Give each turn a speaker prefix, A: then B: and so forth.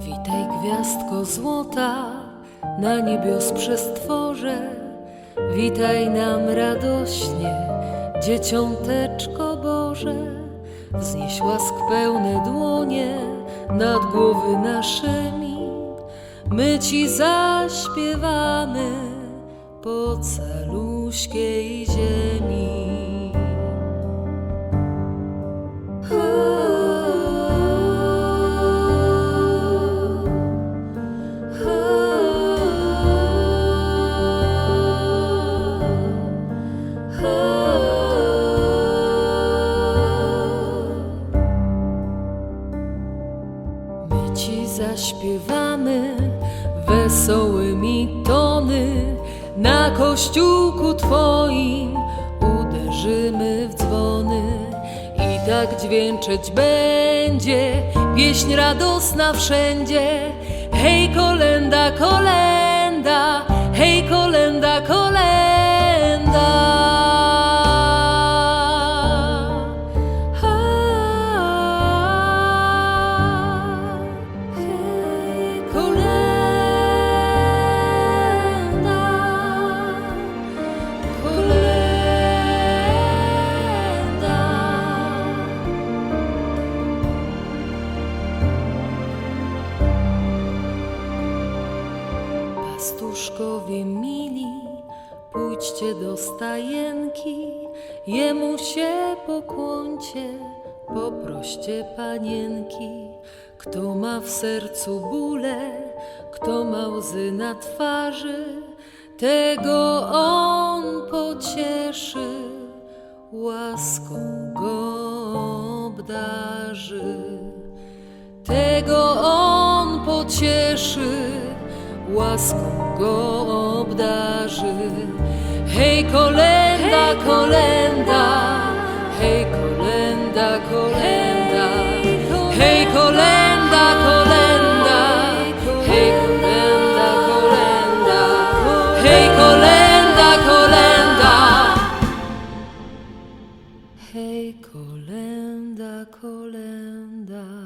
A: gwiazdko złota na niebios przestworze, witaj nam radośnie, dzieciąteczko Boże. Wznieś łask pełne dłonie nad głowy naszymi, my Ci zaśpiewamy po caluśkiej Zaśpiewamy wesołymi tony, na kościółku twoim uderzymy w dzwony i tak dźwięczeć będzie pieśń radosna wszędzie. Hej kolenda, kolenda, hej kolenda, kolenda. Pastuszkowie mili, pójdźcie do stajenki, jemu się pokłoncie, poproście panienki. Kto ma w sercu bóle, kto ma łzy na twarzy, tego on pocieszy, łaską go obdarzy tego on pocieszy, łaską go obdarzy. Hej, kolenda, kolenda, hej, kolenda, kolenda, hej, kolenda, kolenda, hej, kolenda, kolenda, hej, kolenda, kolenda, hej, kolenda, kolenda.